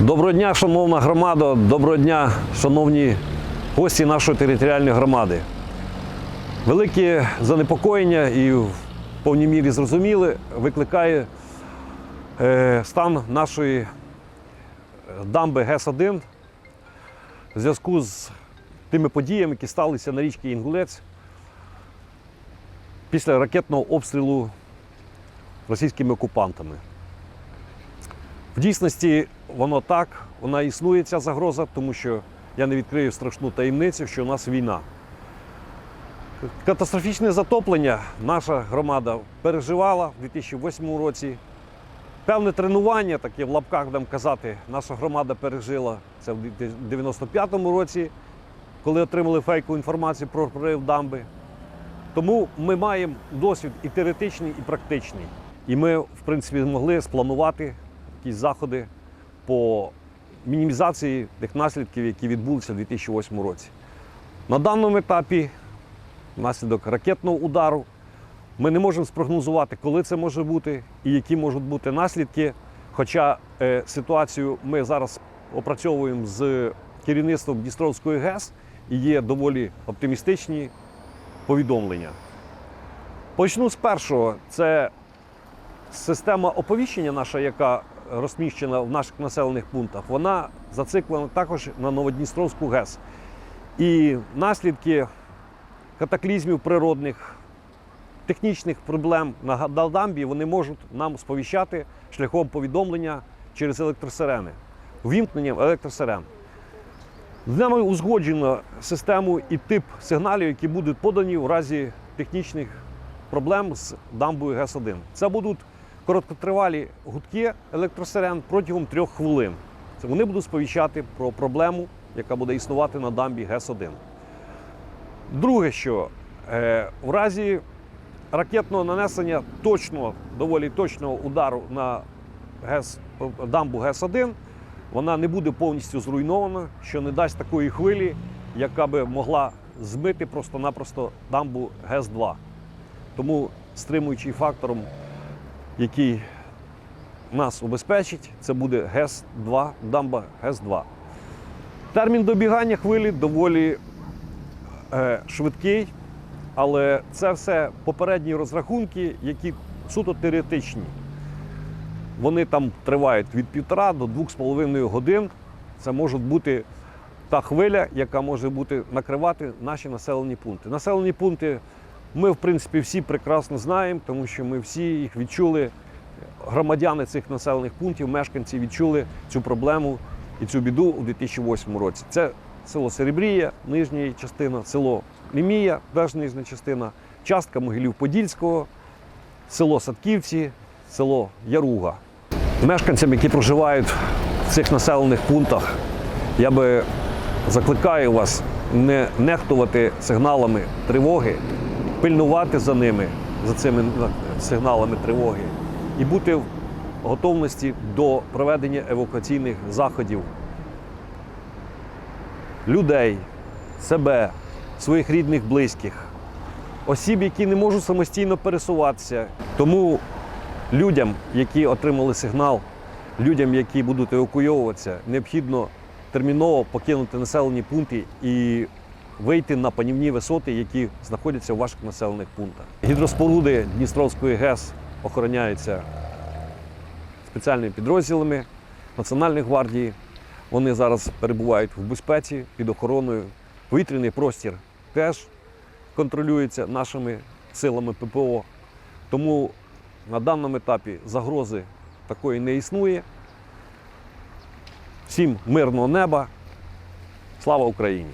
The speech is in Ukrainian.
Доброго дня, шановна громада, доброго дня, шановні гості нашої територіальної громади. Велике занепокоєння і в повній мірі зрозуміле викликає е, стан нашої е, дамби ГЕС-1 в зв'язку з тими подіями, які сталися на річці Інгулець після ракетного обстрілу російськими окупантами. В дійсності воно так, вона існує ця загроза, тому що я не відкрию страшну таємницю, що у нас війна. Катастрофічне затоплення наша громада переживала в 2008 році. Певне тренування, таке в лапках будемо казати, наша громада пережила це в 95-му році, коли отримали фейкову інформацію про прорив дамби. Тому ми маємо досвід і теоретичний, і практичний. І ми, в принципі, змогли спланувати якісь заходи по мінімізації тих наслідків, які відбулися в 2008 році. На даному етапі, внаслідок ракетного удару, ми не можемо спрогнозувати, коли це може бути і які можуть бути наслідки. Хоча е, ситуацію ми зараз опрацьовуємо з керівництвом Дністровської ГЕС і є доволі оптимістичні повідомлення. Почну з першого. Це система оповіщення наша, яка розміщена в наших населених пунктах, вона зациклена також на Новодністровську ГЕС. І наслідки катаклізмів природних, технічних проблем на дамбі вони можуть нам сповіщати шляхом повідомлення через електросирени, ввімкненням електросирен. З нами узгоджено систему і тип сигналів, які будуть подані в разі технічних проблем з дамбою ГЕС-1. Це будуть короткотривалі гудки електросирен протягом трьох хвилин. Це вони будуть сповіщати про проблему, яка буде існувати на дамбі ГЕС-1. Друге, що е, в разі ракетного нанесення точного, доволі точного удару на ГЕС, дамбу ГЕС-1, вона не буде повністю зруйнована, що не дасть такої хвилі, яка би могла змити просто-напросто дамбу ГЕС-2. Тому стримуючим фактором, який нас убезпечить, це буде ГЕС-2, дамба ГЕС-2. Термін добігання хвилі доволі е, швидкий, але це все попередні розрахунки, які суто теоретичні. Вони там тривають від півтора до двох з половиною годин. Це може бути та хвиля, яка може бути накривати наші населені пункти. Населені пункти ми, в принципі, всі прекрасно знаємо, тому що ми всі їх відчули. Громадяни цих населених пунктів, мешканці відчули цю проблему і цю біду у 2008 році. Це село Серебрія, нижня частина, село Лімія, теж нижня частина, частка Могилів-Подільського, село Садківці, село Яруга. Мешканцям, які проживають в цих населених пунктах, я би закликаю вас не нехтувати сигналами тривоги, пильнувати за ними, за цими сигналами тривоги, і бути в готовності до проведення евакуаційних заходів людей, себе, своїх рідних, близьких, осіб, які не можуть самостійно пересуватися. Тому людям, які отримали сигнал, людям, які будуть евакуйовуватися, необхідно терміново покинути населені пункти і вийти на панівні висоти, які знаходяться у ваших населених пунктах. Гідроспоруди Дністровської ГЕС охороняються спеціальними підрозділами Національної гвардії. Вони зараз перебувають в безпеці під охороною. Повітряний простір теж контролюється нашими силами ППО. Тому на даному етапі загрози такої не існує. Всім мирного неба. Слава Україні!